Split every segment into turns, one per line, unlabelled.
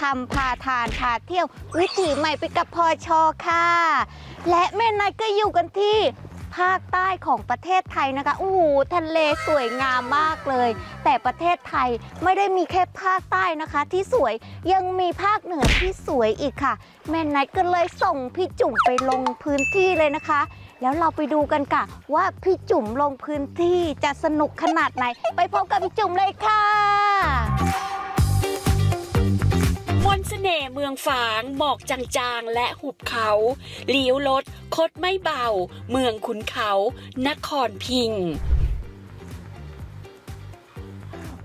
ทำพาทานพาเที่ยว วิถีใหม่ไปกับพอชอค่ะ และแม่นันก็อยู่กันที่ภาคใต้ของประเทศไทยนะคะโอ้โหทะเลสวยงามมากเลย แต่ประเทศไทยไม่ได้มีแค่ภาคใต้นะคะ ที่สวยยังมีภาคเหนือที่สวยอีกค่ะ แม่นัทก็เลยส่งพี่จุ๋มไปลงพื้นที่เลยนะคะ แล้วเราไปดูกันค่ะ ว่าพี่จุ๋มลงพื้นที่จะสนุกขนาดไหน ไปพบกับพี่จุ๋มเลยค่ะ
มนต์เสน่ห์เมืองฝางหมอกจางๆ และหุบเขาเลี้ยวรถคดไม่เบา เมืองขุนเขา นครพิงค์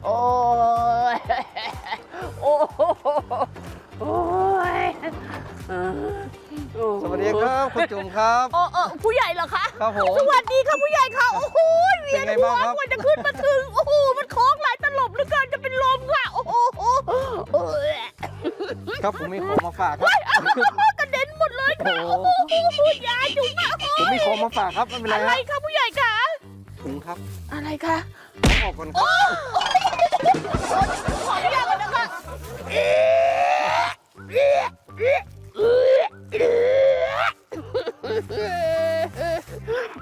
โอ้ย โอ้โหโอ้ย
สวัสดีครับคุณจุ๋มครับ
โอ้เออผู้ใหญ่เหรอคะ
ครับผม
สวัสดีค่ะผู้ใหญ่ค่ะโอ้โหเวียน
เป็นไง
หัว
บ้างครับ
กว่าจะขึ้นมาถึง โอ้โหมันโค้งหลายตลบเหลือเกินจะเป็นลมค่ะ โอ้โหโอ้ย
ครับผมมีของมาฝากครับ
กระเด็นหมดเลยค่ะ
โอ้
โอ้
โห
โหยายจุ๋มอะ
ผมมีของมาฝากครับไม่เป็นไร
อะไร
ฮะ
คะผู้ใหญ่คะ
ถุงครับ
อะไรคะ
เอาออกก่อนครับ
ขออนุญาตก่อนนะคะเ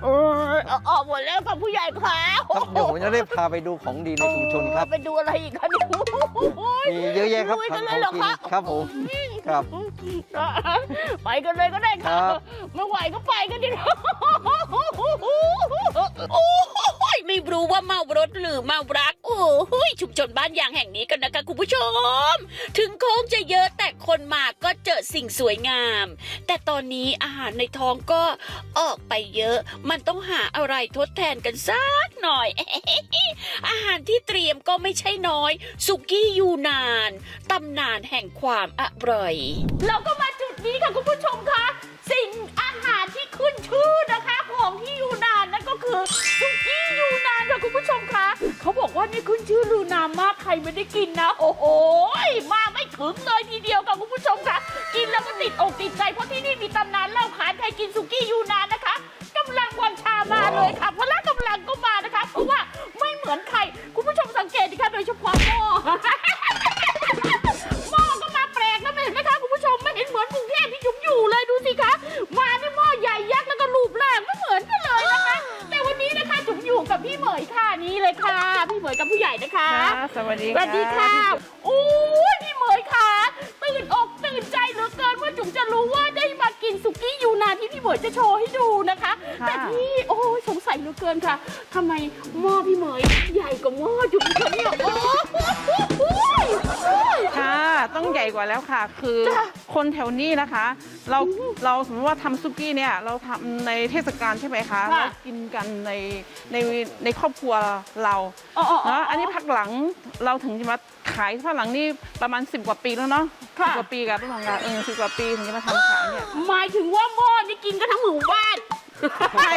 อ อเอาออกหมดแล้วค่ะผู้ใหญ่ค่ะ
ครับเดี๋ยวผมจะได้พาไปดูของดีในชุมชนครับ
ไปดูอะไรอีกคะเนี่ย
มีเยอะแยะครับ
ลุย
ข
กั
อนง
เลยเหรอ
กิน
คะ
ครับผมครับ
ไปกันเลยก็ได้
ครั
ค่ะ
บ
ไม่ไหวก็ไปกันดิ
โอ้ย ไม่รู้ว่าเมารถหรือเมารัก โอ้ยชุมชนบ้านยางแห่งนี้กันนะคะคุณผู้ชม ถึงโค้งจะเยอะแต่คนมาก็เจอสิ่งสวยงาม แต่ตอนนี้อาหารในท้องก็ออกไปเยอะ มันต้องหาอะไรทดแทนกันสักหน่อย อาหารที่เตรียมก็ไม่ใช่น้อย สุกี้ยูนานตำนานแห่งความอร่อย
เราก็มาจุดนี้ค่ะคุณผู้ชมคะสิ่งอาหารที่ขึ้นชื่อนะคะ ของที่ยูนานนั่น ก็คือซุกี้ยูนานค่ะคุณผู้ชมคะเขาบอกว่านี่ขึ้นชื่อลูนามมากใครไม่ได้กินนะ โอ้โหมาไม่ถึงเลยทีเดียวค่ะคุณผู้ชมคะกินแล้วก็ติดอกติดใจ เพราะที่นี่มีตำนานเล่าขานใครกินสุกี้ยูนานนะคะกำลังวังชามาเลยค่ะพละกำลังก็มานะคะ เพราะว่าไม่เหมือนใครคุณ กว่าแล้
ว
ค่ะ คือคน
แถวนี้นะคะ เราเราสมมติว่าทำซุกี้เนี่ยเราทำในเทศกาลใช่ไหมคะ
ค่ะ
เรากินกันในในในครอบครัวเรา
อ๋ออ๋ออ๋อ
เนาะอันนี้พักหลังเราถึงจะมาขายพักหลังนี่ประมาณ 10 กว่าปีแล้วเนาะ
ค่ะ
สิบกว่าปีกับพี่ทองการเออสิบกว่าปีถึงจะมาทำขายเนี่ย
หมายถึงว่าหม้อนี่กินกันทั้งหมู่บ้าน
ใช่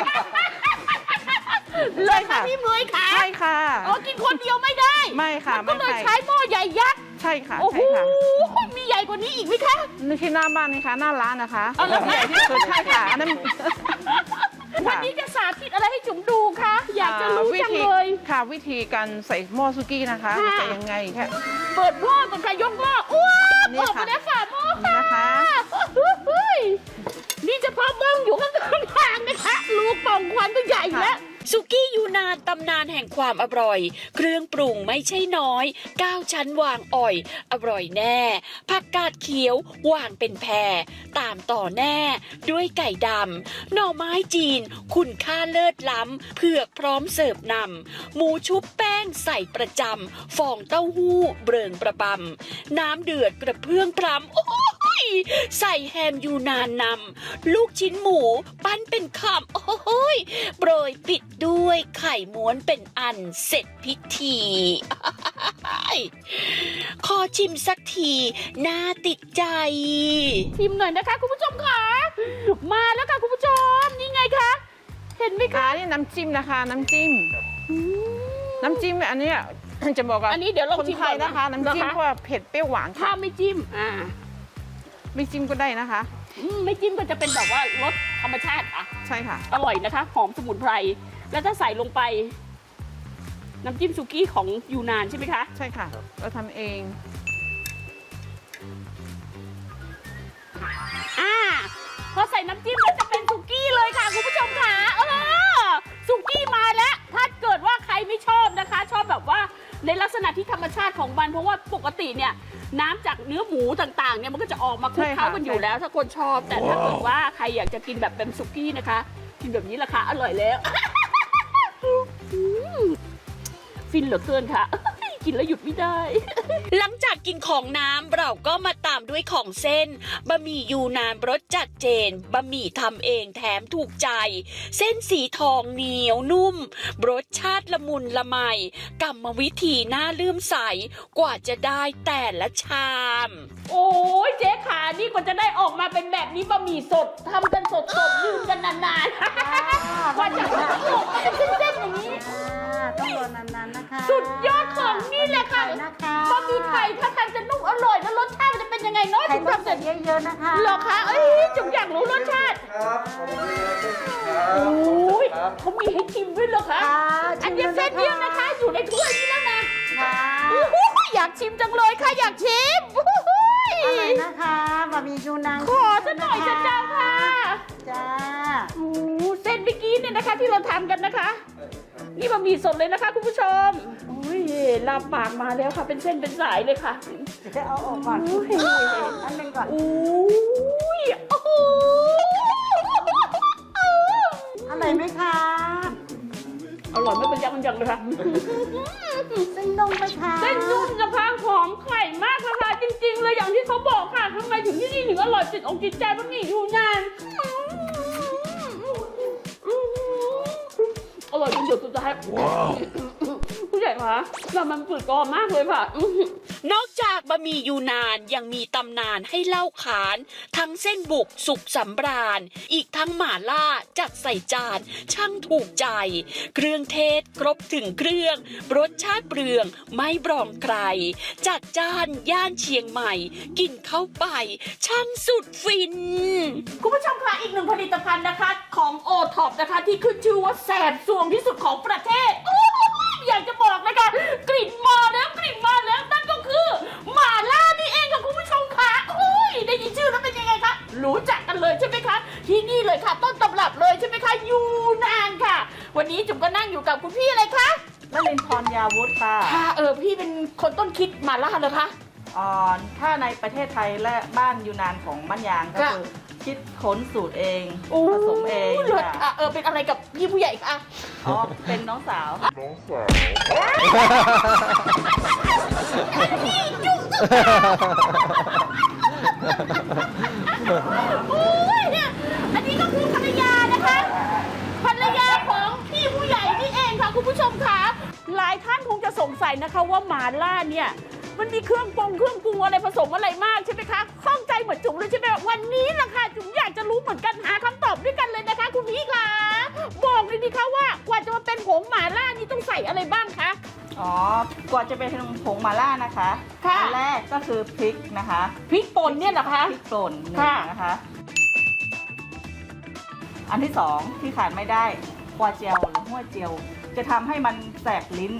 เลยค่ะพี่เหมยค่ะ
ใช่ค่ะ
อ๋อกินคนเดียวไม่ได้
ไม่ค่ะ
ก็
ไม่
เลย
ใช่
ใช้หม้อใหญ่ยักษ์
ใช่ค่ะ
โอ้โห
ใช่ค่ะ
มีให ญ่กว่านี้อีกไหมคะ
นี่ที่หน้าบ้านนะคะหน้าร้านนะคะ
เอาเหรอคะ
ใหญ่ที่สุดใช่ค่ะอันนั้น
วันนี้จะสาธิตอะไรให้จุ๋มดูคะอยากจะรู้
วิ
จัง
ธี
เลย
ค่ะวิธีการใส่หม้อซุกี้นะคะ
ค่ะ
ใส่ยังไงแค่
เปิดหม้อตรงกายกหม้ออ้ว
นี่
ออก
ค่ะ
มาแล้วฝาหม้อ
นี่
ค่ะ
นะคะ
เฮ้ยนี่เฉพาะบ้องอยู่ข้างๆทางนะคะลูกป่องควันก็ใหญ่แล้ว
สุกี้ยูนานตำนานแห่งความอร่อย เครื่องปรุงไม่ใช่น้อยก้าวชั้นวางอ่อย อร่อยแน่ ผักกาดเขียววางเป็นแพร ตามต่อแน่ ด้วยไก่ดำหน่อไม้จีน คุณค่าเลิศล้ำเผือกพร้อมเสิร์ฟนำหมูชุบแป้งใส่ประจำฟองเต้าหู้เบริงประบำน้ำเดือดกระเพื่อมพรำโอ้ยใส่แฮมยูนานนำลูกชิ้นหมูปั้นเป็นคำโอ้ยโปรยปิดด้วยไข่ม้วนเป็นอันเสร็จพิธีขอชิมสักที น่าติดใจ ชิมหน่อยนะคะคุณผู้ชมค่ะมาแล้วค่ะคุณผู้ชมนี่ไงคะเห็นไหมคะ
ค่ะนี่น้ำจิ้มนะคะ น้ำจิ้ม น้ำจิ้มอันเนี้ยจะบอกว่า
อันนี้เดี๋ยวลอง
คน
ชิม
ไทย
ก่อน
นะคะ น้ำจิ้ม
เหรอคะ
เพราะว่าเผ็ดเปรี้ยวหวาน
ถ้า
ค่ะ
ไม่จิ้มอ่า
ไม่จิ้มก็ได้นะคะ
อืมไม่จิ้มก็จะเป็นแบบว่ารสธรรมชาติค่ะ
ใช่ค่ะ
อร่อยนะคะหอมสมุนไพร แล้วถ้าใส่ลงไป น้ำจิ้มซุกี้ของยูนานใช่ไหมคะ
ใช่ค่ะ เราทำเอง
อ่าพอใส่น้ำจิ้มแล้วจะเป็นสุกี้เลยค่ะคุณผู้ชมค่ะเออสุกี้มาแล้ว ถ้าเกิดว่าใครไม่ชอบนะคะ ชอบแบบว่าในลักษณะที่ธรรมชาติของมันเพราะว่าปกติเนี่ยน้ำจากเนื้อหมูต่างๆเนี่ยมันก็จะออกมาคลุกเคล้ากันอยู่แล้ว ถ้าคนชอบแต่ถ้าเกิดว่าใครอยากจะกินแบบเป็นสุกี้นะคะ กินแบบนี้ราคาอร่อยแล้วฟินเหลือเกินค่ะ กินแล้วหยุดไม่ได้ หลังจากกินของน้ำเราก็มาตามด้วยของเส้นบะหมี่ยูนานรสจัดเจนบะหมี่ทำเองแถมถูกใจ เส้นสีทองเหนียวนุ่ม รสชาติละมุนละไมกรรมวิธีน่าลืมใสกว่าจะได้แต่ละชาม โอ้ยเจ๊ขานี่กว่าจะได้ออกมาเป็นแบบนี้บะหมี่สดทำกันสดสดยืนกันนานๆกว่าจะออกมาเป็นเส้นๆอย่างนี้
ต้องรอนานๆนะคะ
สุดยอดของนี่แหละค่ะ
ไข่นะคะ
บะหมี่ไข่ถ้าทานจะนุ่มอร่อยแล้วรสชาติมันจะเป็นยังไงเน้อย
ไข่
ถึง
ต้อง
ทำเสร็จ
ใส่เยอะๆนะคะ
เหรอคะเอ้ยจุ๋มอยากรู้รสชาติ
ครับขอบคุณครับ
โอ้ย
ครับ
เขามีให้ชิมด้วยเหรอคะ
ค่ะ
อันเดียวเส้นเดียวนะคะ อยู่ในถ้วยนี้แล้วนะ
ค่ะ
โอ้โหอยากชิมจังเลยค่ะอยากชิมโอ้โห
อะไรนะคะบะหมี่ยูนาน
ขอสักหน่อยจะเจ้าค่ะ
จ้า
โอ้โหเส้นเมื่อกี้เนี่ยนะคะที่เราทำกันนะคะ นี่บะหมี่สดเลยนะคะคุณผู้ชมโอ้ยลาบปากมาแล้วค่ะ เป็นเส้นเป็นสายเลยค่ะ
จะเอาออกก่อน
โอ้ย
อันหนึงก่อน
โอ้ยโอ้โห
อร่อยไหมคะ
อร่อยไม่เป็นยักษ์เป็นยังเลยค่ะ
เส้นนุ่มไหมคะ
เส้นนุ่มนะคะหอมไข่มากนะคะจริง ๆ เลยอย่างที่เขาบอกค่ะทำไมถึงที่นี่ถึงอร่อยติดอกติดใจบะหมี่ยูนาน อร่อยจนเดือดสุดท้าย ผู้ใหญ่คะเรามันฝืดกรอบมากเลยค่ะนอกจากบะหมี่ยูนานยังมีตำนานให้เล่าขาน ทั้งเส้นบุกสุกสำราญ อีกทั้งหม่าล่าจัดใส่จาน ช่างถูกใจ เครื่องเทศครบถึงเครื่อง รสชาติเปลืองไม่บรองใคร จัดจ้านย่านเชียงใหม่ กินเข้าไป ช่างสุดฟิน คุณผู้ชมคะอีกหนึ่งผลิตภัณฑ์นะคะ ของโอท็อปนะคะที่ขึ้นชื่อว่าแสบสวงที่สุดของประเทศโอ้โห อยากจะบอกนะคะกลิ่นมาแล้วกลิ่นมาแล้วนั่นก็คือหม่าล่านี่เองค่ะคุณผู้ชมค่ะโอ้ยได้ยินชื่อแล้วเป็นยังไงคะรู้จักกันเลยใช่ไหมคะ ที่นี่เลยค่ะ ต้นตำรับเลยใช่ไหมคะยูนานค่ะ วันนี้จุ๋มก็นั่งอยู่กับคุณพี่อะไรคะ
นลินทรยาวุฒิค่ะ
ค่ะเออพี่เป็นคนต้นคิดหม่าล่าเลยคะ
อ่อนถ้าในประเทศไทยและบ้านยูนานของบ้านยางก็
ค่ะ
คือ คิดค้นสูตรเอง
โอ้
ผสมเอง
เลิศ
ค่ะ
ค่ะเออเป็นอะไรกับพี่ผู้ใหญ่คะ
อ๋อเป็นน้องสาว
โอ้ยเนี่ยอันนี้ก็คือภรรยานะคะ ภรรยาของพี่ผู้ใหญ่นี่เองค่ะคุณผู้ชมค่ะหลายท่านคงจะสงสัยนะคะว่าหมาล่าเนี่ย มันมีเครื่องปรุงเครื่องปรุงอะไรผสมอะไร จะเป็นผงมาล่านะคะ
ค่ะ อันแรกก็คือพริกนะคะ
พริกป่นเนี่ยเหรอคะ
พริกป่นหนึ่ง
ค่ะ
นะคะ อันที่สองที่ขาดไม่ได้กัวเจียวหรือหัวเจียว จะทำให้มันแสบลิ้น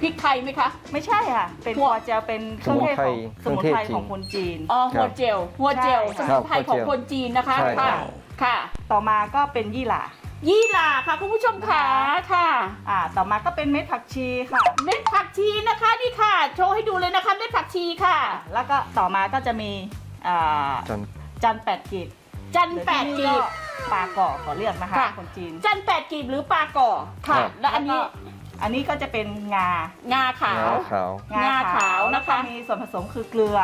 พริกไทยไหมคะ
ไม่ใช่ค่ะ เป็น
หัว
กัวเจียวเป็นเครื่องเทศของส
สมุ
มุน
น
ไพ
ไพ
ร
ร
ของคนจีน
อ๋อ
ครั
หั
บ
วเจลหัวเจลส
ใช่
มุนไพร
ครับ
ของคนจีนนะคะ
ใช่
ค่ะ
ครับ
ค่ะ
ต่อมาก็เป็นยี่หร่า
ยี่หร่าค่ะคุณผู้ชมค่ะค่ะ
อ่าต่อมาก็เป็นเม็ดผักชีค่ะ
เม็ดผักชีนะคะนี่ค่ะ โชว์ให้ดูเลยนะคะเม็ดผักชีค่ะ
แล้วก็ต่อมาก็จะมีอ่า
จน
จันแปดกีบ
จัน
หรือ
แปด
ที่
กี
นี่
บ
ปลาก่อขอเรียกนะคะ
ค่ะ
คนจีน
จันแปดกีบหรือปลาก่อค่ะ
ครับ
และอันนี้
แล้วก็อันนี้ก็จะเป็นงา งา
ขาว
งาขาว
งาขาวนะคะ
แล้วก็มีส่วนผสมคือเกลือ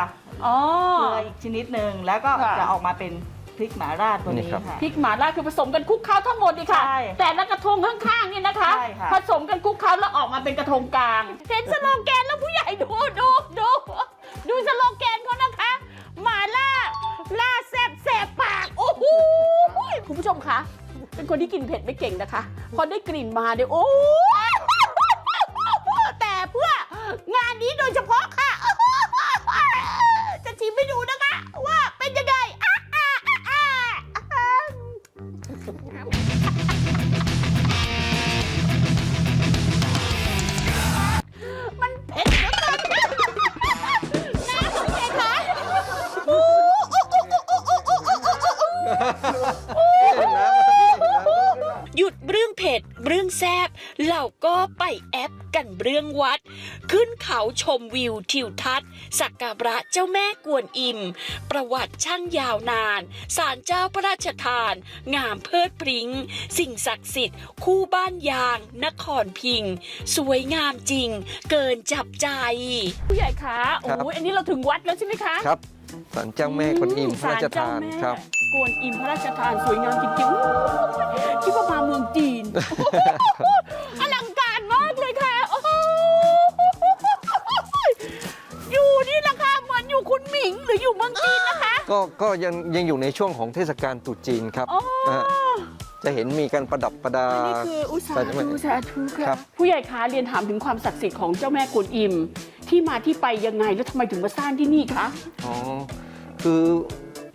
อ๋อ
เกลืออีกชนิดหนึ่งแล้วก็
ค่ะ
จะออกมาเป็น พริกหมาล่าตัว
นี้ค่ะ
พริกหมาล่าคือผสมกันคุกเค้าทั้งหมดเลย
ค่ะ
แต่ละกระทงข้างๆนี่นะคะผสมกันคุกเค้าแล้วออกมาเป็นกระทงกลาง เห็นสโลแกนแล้วผู้ใหญ่ดูดูดูดูสโลแกนเขานะคะ หมาล่าล่าแซบแสบปาก โอ้โหคุณผู้ชมคะ เป็นคนที่กินเผ็ดไม่เก่งนะคะ พอได้กลิ่นมาเนี่ยโอ้ ชมวิวทิวทัศน์ สักการะเจ้าแม่กวนอิม ประวัติช่างยาวนานศาลเจ้าพระราชทาน งามเพิดพริง้ง สิ่งศักดิ์สิทธิ์ คู่บ้านยาง นครพิง สวยงามจริง เกินจับใจ ผู้ใหญ่คะโอ้
ครับ
ยอันนี้เราถึงวัดแล้วใช่ไหมคะ
ครับศาลเจ้าแม่กวนอิมพระราชทาน
ศลเจ้แม่
ครับ
กวนอิมพระราชทานสวยงามจริงๆโอ้ยคิดว่ามาเมืองจีนอลัง อยู่คุณหมิงหรืออยู่เมืองจีนนะคะ
ก็ก็ยังยังอยู่ในช่วงของเทศกาลตรุษจีนครับ
อ๋อ
นะฮะจะเห็นมีการประดับประดา
อันนี้คืออุตสา
ศาลเจ้าแม่
ธุสาธุ
ครั
ค่ะ
บ
ผู้ใหญ่คะเรียนถามถึงความศักดิ์สิทธิ์ของเจ้าแม่กวนอิม ที่มาที่ไปยังไงแล้วทำไมถึงมาสร้างที่นี่คะ
อ๋อคือ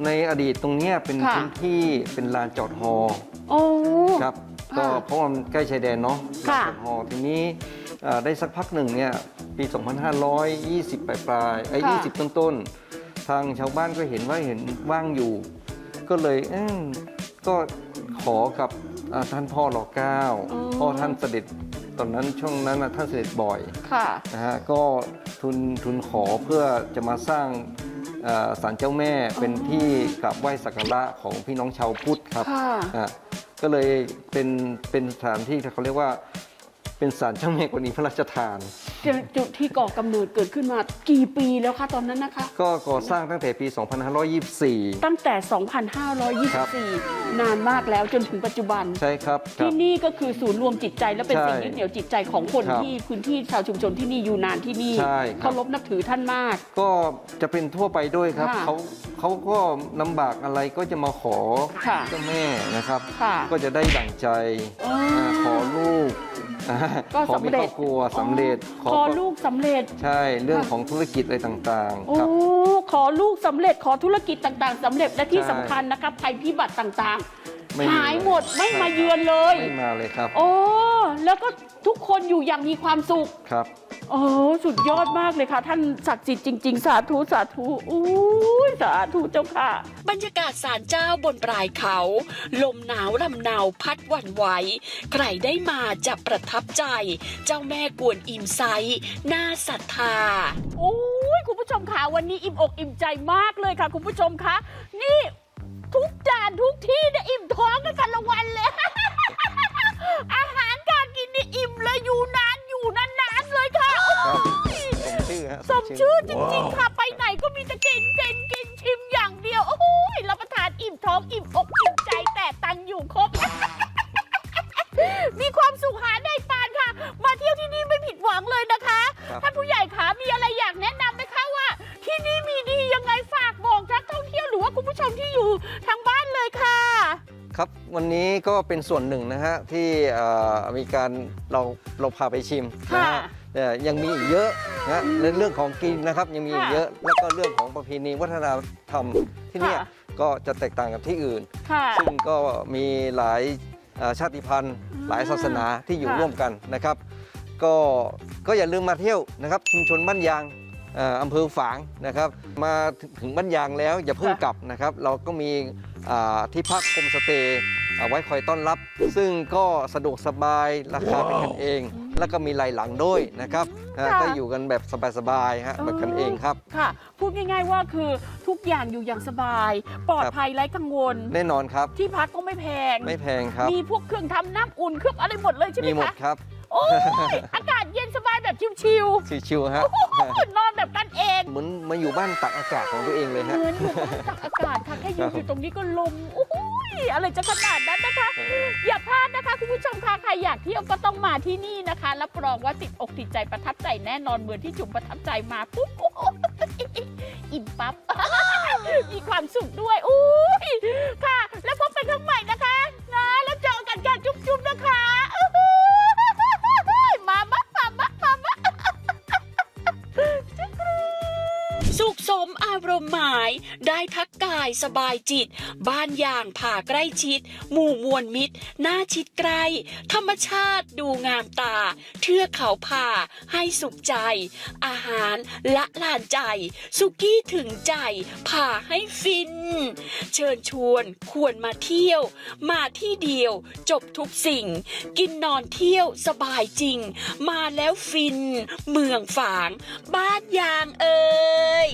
ในอดีตตรงเนี้ยเป็น
ค่ะ
พื้นที่เป็นลานจอดฮอ
โอ้
ครับก็
ค่ะ
เพราะว่ามันใกล้ชายแดนเนาะ
ค่ะ
ลานจอดฮอทีนี้เอ่อได้สักพักหนึ่งเนี่ยปี 2520 ปลายปลายๆไอ้
ค่ะ
20 ต้นต้นๆ ทางชาวบ้านก็เห็นว่าเห็นว่างอยู่ ก็เลยเอ้มก็ขอกับอ่าท่านพ่อรอเก้าพ่อท่านเสด็จตอนนั้นช่วงนั้นน่ะท่านเสด็จบ่อย
ค่ะ
นะฮะก็ทุนทุนขอเพื่อจะมาสร้างเอ่อศาลเจ้าแม่เป็นที่กราบไหว้สักการะของพี่น้องชาวพุทธครับ
ค่ะ
อะก็เลยเป็นเป็นสถานที่เขาเรียกว่าเป็นศาลเจ้าแม่กวนอิมพระราชทาน
จุดที่ก่อกำเนิดเกิดขึ้นมากี่ปีแล้วคะตอนนั้นนะคะ
ก็ก่อสร้างตั้งแต่ปี 2524
ตั้งแต่ 2524 นานมากแล้วจนถึงปัจจุบัน
ใช่ครับครั
ที่
บ
นี่ก็คือศูนย์รวมจิตใจและเป็น
ใช่
สิ่งยึดเหนี่ยวจิตใจของคน
ครับ
ที่พื้นที่ชาวชุมชนที่นี่อยู่นานที่นี่
ใช่ครับ
เคารพนับถือท่านมาก
ก็จะเป็นทั่วไปด้วยครับ
ค่ะ
เขาเขาก็ลำบากอะไรก็จะมาขอ
ค่ะ
เจ้าแม่นะครับ
ค่ะ
ก็จะได้ดั่งใจ
อ๋ออ่า
ขอลูกอ่า
ก็
ขอมี
สำเร็
คร
จ
อบครัวสำเร็จ
ขอลูกสำเร็จ
ใช่เรื่องของธุรกิจอะไรต่าง
โอ้
ๆครับ
ขอลูกสำเร็จ ขอธุรกิจต่างๆสำเร็จ และที่
ใช่
สำคัญนะคะภัยพิบัติต่าง
ไม่
ๆ
มี
หายหมด ไม่
ใช่
มาเยือนเลย
ไม่มาเลยครับ
โอ้ แล้วก็ทุกคนอยู่อย่างมีความสุข
ครับ
โอ้สุดยอดมากเลยค่ะ ท่านศักดิ์สิทธิ์จริง ๆ สาธุ สาธุอู้ยสาธุเจ้าค่ะ บรรยากาศศาลเจ้าบนปลายเขา ลมหนาวลำเนาพัดหวั่นไหว ใครได้มาจะประทับใจ เจ้าแม่กวนอิมไซต์น่าศรัทธา โอ้ยคุณผู้ชมค่ะวันนี้อิ่มอกอิ่มใจมากเลยค่ะ คุณผู้ชมคะนี่ทุกจานทุกที่เนี่ยอิ่มท้องกันกันละวันเลย อาหาร การกินนี่อิ่มเลยอยู่นานอยู่นานๆเลยค่ะ
ครับ
โอ้ย
สมชื่อฮะ
สมชื่อจริงๆค่ะ ไปไหนก็มีแต่กินกินกิน ก็เป็
นส่วนหนึ่งนะฮะที่เอ่อมีการเราเราพาไปชิมนะฮะ
ค่ะ
แต่ยังมีอีกเยอะนะในเรื่องของกินนะครับยังมีอีก
ค่ะ
เยอะ แล้วก็เรื่องของประเพณีวัฒนธรรมที่เนี่ย
ค่ะ
ก็จะแตกต่างกับที่อื่น
ค่ะ
ซึ่งก็มีหลายเอ่อชาติพันธุ์ หลายศาสนาที่อยู่
ค่ะ
ร่วมกันนะครับ ก็ก็อย่าลืมมาเที่ยวนะครับชุมชนบ้านยางเอ่ออำเภอฝางนะครับ มาถึงบ้านยางแล้วอย่าเพิ่งกลับนะครับ เราก็มีอ่าที่พักโฮมสเตย์ เอาไว้คอยต้อนรับ ซึ่งก็สะดวกสบายราคาเป็นกันเอง แล้วก็มีไหลหลังด้วยนะครับอ่า
ค่ะ
ก็อยู่กันแบบสบายๆฮะแบบกันเองครับ
ค่ะ พูดง่ายๆว่าคือทุกอย่างอยู่อย่างสบาย ปลอดภัยไร้กังวล
แน่นอนครับ
ที่พักก็ไม่แพง
ไม่แพงครับ
มีพวกเครื่องทำน้ำอุ่นเครื่องอะไรหมดเลยใช่ไหม
มีหมด
คะ
ครับ
โอ้ย อากาศ ชิว
ชิวๆฮะ
ๆ นอนแบบกันเอง
เหมือนมาอยู่บ้านตักอากาศของตัวเองเลย
เห
ฮะ
มือนอยู่บ้านตักอากาศค่ะแค่ยืนอยู่ตรงนี้ก็ลมโอ้ยอะไรจะขนาดนั้นนะคะ อย่าพลาดนะคะ คุณผู้ชมคะใครอยากเที่ยวก็ต้องมาที่นี่นะคะรับรองว่าติดอกติดใจประทับใจแน่นอนเหมือนที่จุ๋มประทับใจมาปุ๊บโอ้โหอิ่มปั๊บ มีความสุขด้วยอุ้ยค่ะ แล้วพบกันครั้งใหม่นะคะ ได้ทักกายสบายจิต บ้านอย่างผ่าใกล้ชิด หมู่มวลมิตรน่าชิดใกล้ ธรรมชาติดูงามตา เทือกเขาผ่าให้สุขใจ อาหารละลานใจ สุกี้ถึงใจ ผ่าให้ฟิน เชิญชวนควรมาเที่ยว มาที่เดียว จบทุกสิ่ง กินนอนเที่ยวสบายจริง มาแล้วฟิน เมืองฝาง บ้านยางเอ่ย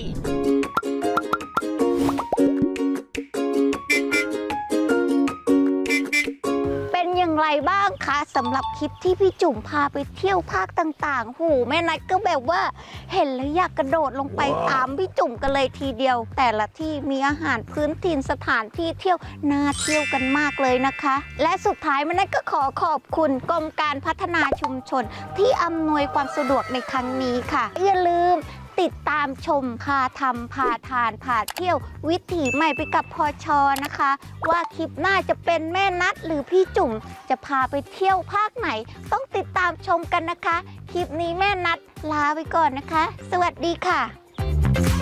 บ้างคะสำหรับคลิปที่พี่จุ๋มพาไปเที่ยวภาคต่างๆ หูแม่นัดก็แบบว่าเห็นแล้วอยากกระโดดลงไปตามพี่จุ๋มกันเลยทีเดียว แต่ละที่มีอาหารพื้นถิ่นสถานที่เที่ยวน่าเที่ยวกันมากเลยนะคะ และสุดท้ายแม่นัดก็ขอขอบคุณกรมการพัฒนาชุมชน ที่อำนวยความสะดวกในครั้งนี้ค่ะอย่าลืม ติดตามชมพาทำพาทานพาเที่ยว วิถีใหม่ไปกับพอชอนะคะ ว่าคลิปหน้าจะเป็นแม่นัดหรือพี่จุ๋มจะพาไปเที่ยวภาคไหน ต้องติดตามชมกันนะคะ คลิปนี้แม่นัดลาไปก่อนนะคะ สวัสดีค่ะ